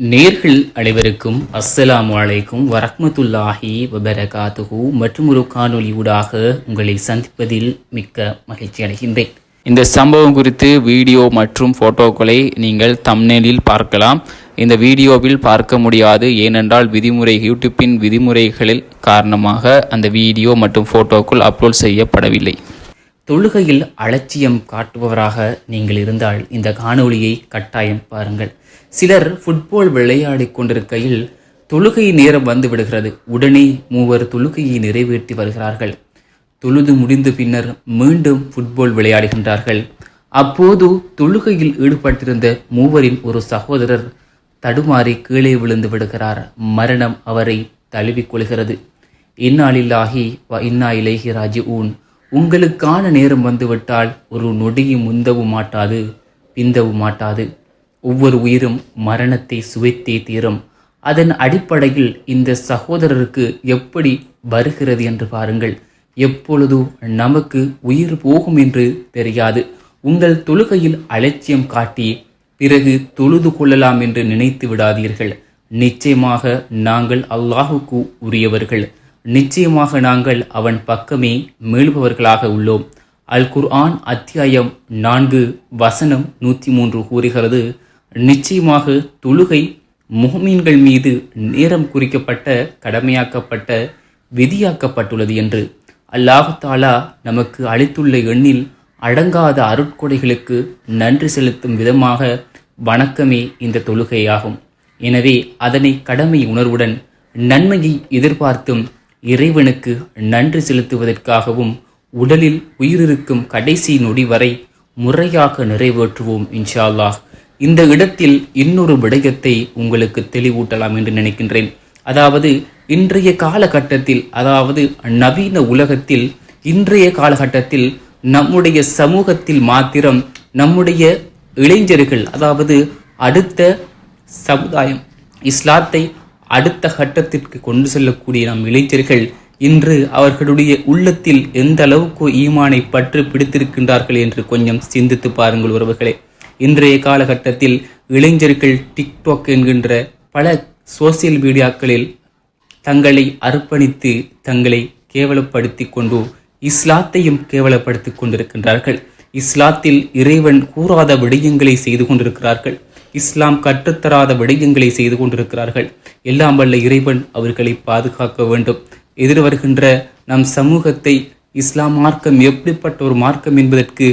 நேர்கள் அனைவருக்கும் அஸ்ஸலாமு அலைக்கும் வரஹ்மத்துல்லாஹி வபரகாத்துஹு. மற்றும் ஒரு காணொளி ஊடாக உங்களை சந்திப்பதில் மிக்க மகிழ்ச்சி அடைகின்றேன். இந்த சம்பவம் குறித்து வீடியோ மற்றும் போட்டோக்களை நீங்கள் தம்னேலில் பார்க்கலாம். இந்த வீடியோவில் பார்க்க முடியாது ஏனென்றால் விதிமுறை யூடியூப்பின் விதிமுறைகளில் காரணமாக அந்த வீடியோ மற்றும் போட்டோக்கள் அப்லோட் செய்யப்படவில்லை. தொழுகையில் அலட்சியம் காட்டுபவராக நீங்கள் இருந்தால் இந்த காணொளியை கட்டாயம் பாருங்கள். சிலர் ஃபுட்பால் விளையாடிக் கொண்டிருக்கையில் தொழுகை நேரம் வந்து விடுகிறது. உடனே மூவர் தொழுகையை நிறைவேற்றி வருகிறார்கள். தொழுது முடிந்த பின்னர் மீண்டும் ஃபுட்பால் விளையாடுகின்றார்கள். அப்போது தொழுகையில் ஈடுபட்டிருந்த மூவரின் ஒரு சகோதரர் தடுமாறி கீழே விழுந்து விடுகிறார். மரணம் அவரை தழுவிக் கொள்கிறது. இந்நாளில்லாகி வ இன்னா ராஜி ஊன் உங்களுக்கான நேரம் வந்துவிட்டால் ஒரு நொடியும் முந்தவும் மாட்டாது பிந்தவும் மாட்டாது. ஒவ்வொரு உயிரும் மரணத்தை சுவைத்தே தீரும். அதன் அடிப்படையில் இந்த சகோதரருக்கு எப்படி வருகிறது என்று பாருங்கள். எப்பொழுது நமக்கு உயிர் போகும் என்று தெரியாது. உங்கள் தொழுகையில் அலட்சியம் காட்டி பிறகு தொழுது கொள்ளலாம் என்று நினைத்து விடாதீர்கள். நிச்சயமாக நாங்கள் அல்லாஹுக்கு உரியவர்கள். நிச்சயமாக நாங்கள் அவன் பக்கமே மீள்பவர்களாக உள்ளோம். அல் குர்ஆன் அத்தியாயம் நான்கு வசனம் நூற்றி மூன்று கூறுகிறது நிச்சயமாக தொழுகை முகமீன்கள் மீது நேரம் குறிக்கப்பட்ட கடமையாக்கப்பட்ட விதியாக்கப்பட்டுள்ளது என்று அல்லாஹு தாலா நமக்கு அளித்துள்ள எண்ணில் அடங்காத அருட்கொடைகளுக்கு நன்றி செலுத்தும் விதமாக வணக்கமே இந்த தொழுகையாகும். எனவே அதனை கடமை உணர்வுடன் நன்மையை எதிர்பார்த்தும் இறைவனுக்கு நன்றி செலுத்துவதற்காகவும் உடலில் உயிரிருக்கும் கடைசி நொடி வரை முறையாக நிறைவேற்றுவோம் இன்ஷா அல்லாஹ் இந்த இடத்தில் இன்னொரு விடயத்தை உங்களுக்கு தெளிவூட்டலாம் என்று நினைக்கின்றேன். அதாவது இன்றைய காலகட்டத்தில் அதாவது நவீன உலகத்தில் இன்றைய காலகட்டத்தில் நம்முடைய சமூகத்தில் மாத்திரம் நம்முடைய இளைஞர்கள் அதாவது அடுத்த சமுதாயம் இஸ்லாத்தை அடுத்த கட்டத்திற்கு கொண்டு செல்லக்கூடிய நம் இளைஞர்கள் இன்று அவர்களுடைய உள்ளத்தில் எந்த அளவுக்கு ஈமானை பற்று பிடித்திருக்கின்றார்கள் என்று கொஞ்சம் சிந்தித்து பாருங்கள் உறவுகளே. இன்றைய காலகட்டத்தில் இளைஞர்கள் டிக்டாக் என்கின்ற பல சோசியல் மீடியாக்களில் தங்களை அர்ப்பணித்து தங்களை கேவலப்படுத்தி கொண்டு இஸ்லாத்தையும் கேவலப்படுத்திக் கொண்டிருக்கின்றார்கள். இஸ்லாத்தில் இறைவன் கூறாத விடயங்களை செய்து கொண்டிருக்கிறார்கள். இஸ்லாம் கற்றுத்தராத விடயங்களை செய்து கொண்டிருக்கிறார்கள். எல்லாம் வல்ல இறைவன் அவர்களை பாதுகாக்க வேண்டும். எதிர்வருகின்ற நம் சமூகத்தை இஸ்லாம் மார்க்கம் எப்படிப்பட்ட ஒரு மார்க்கம் என்பதற்கு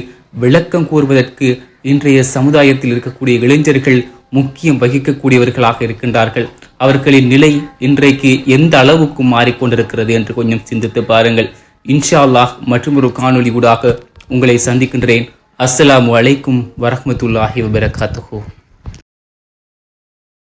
விளக்கம் கூறுவதற்கு இன்றைய சமுதாயத்தில் இருக்கக்கூடிய இளைஞர்கள் முக்கியம் வகிக்கக்கூடியவர்களாக இருக்கின்றார்கள். அவர்களின் நிலை இன்றைக்கு எந்த அளவுக்கு மாறிக்கொண்டிருக்கிறது என்று கொஞ்சம் சிந்தித்து பாருங்கள். இன்ஷா அல்லாஹ் மற்றும் ஒரு காணொளி ஊடாக உங்களை சந்திக்கின்றேன். அஸ்ஸலாமு அலைக்கும் வரஹ்மத்துல்லாஹி வபரகாத்துஹூ.